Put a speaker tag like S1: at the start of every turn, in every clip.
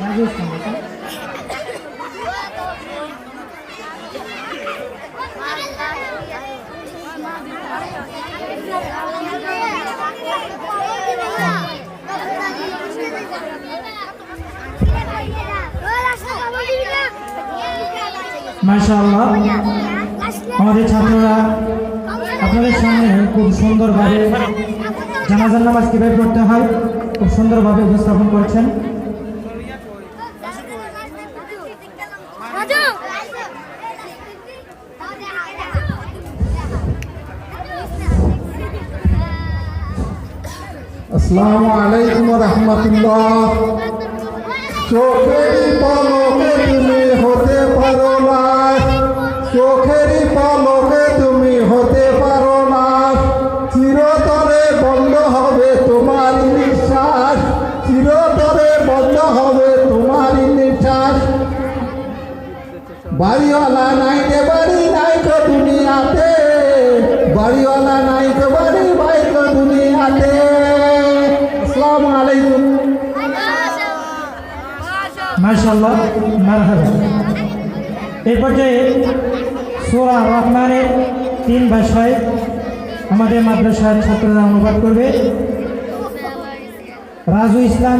S1: রাজু ইসলাম এটা? মাশাআল্লাহ আমাদের ছাত্ররা আপনাদের সামনে খুব সুন্দরভাবে জানাজার নামাজ কীভাবে পড়তে হয়, খুব সুন্দরভাবে উপস্থাপন করেছেন।
S2: আসসালামু পলকে তুমি হতে পারো না। চোখেরই দুনিয়াতে বাড়িওয়ালা নাই তো বাড়ি বাই তো দুনিয়াতে। আসসালামু আলাইকুম।
S1: মাশাআল্লাহ, মারহাবা। এই পর্যায়ে সোরা রহমানের তিন ভাষায় আমাদের মাদ্রাসার ছাত্ররা অনুবাদ করবে। রাজু ইসলাম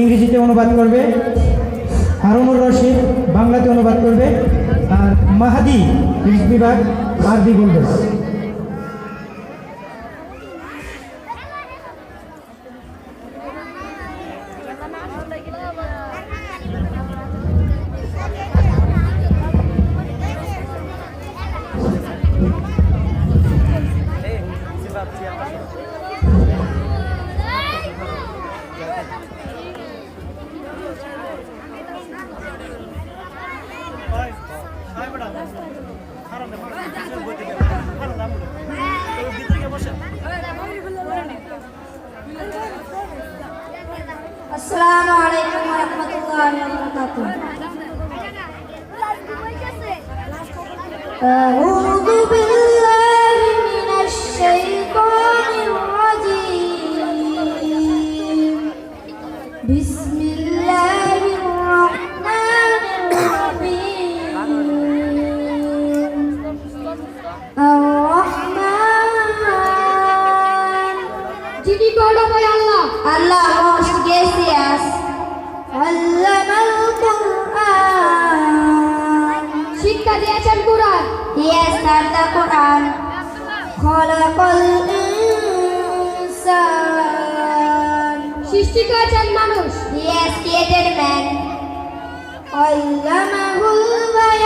S1: ইংরেজিতে অনুবাদ করবে। হারুনুর রশিদ বাংলাতে অনুবাদ করবে। মাহাদি ইংলিশ বিভাগ আরবি বলবে
S3: আসসালামু আলাইকুম ওয়া রাহমাতুল্লাহি ওয়া বারাকাতুহু।
S4: যিনি বড় দয়ালু
S3: Allah most gracious. Allamal Quran.
S4: শিক্ষা দিয়েছেন কোরআন
S3: Yes, sir, the Quran. খলাকল ইনসান
S4: সৃষ্টি করেছেন মানুষ
S3: Yes, created man.
S4: আল্লামাহুল Bayern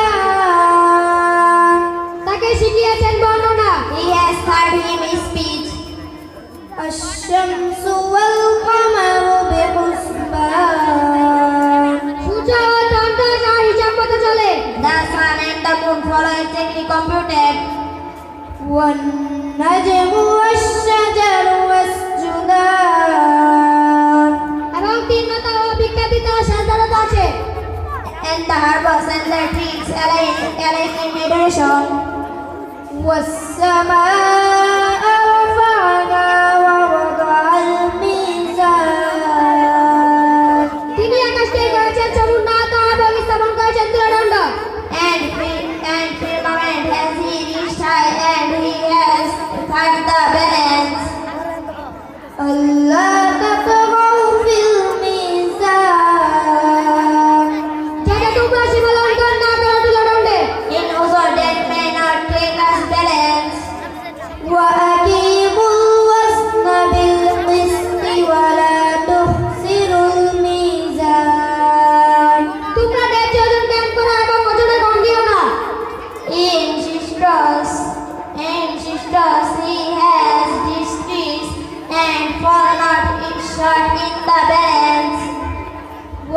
S3: the moon follow exactly computed. والنجم والشجر والسجدان
S4: এবং তিনতা ও বিখ্যাতিত সাধারণত আছে
S3: And the herbs and the trees align, align in meditation. والسماء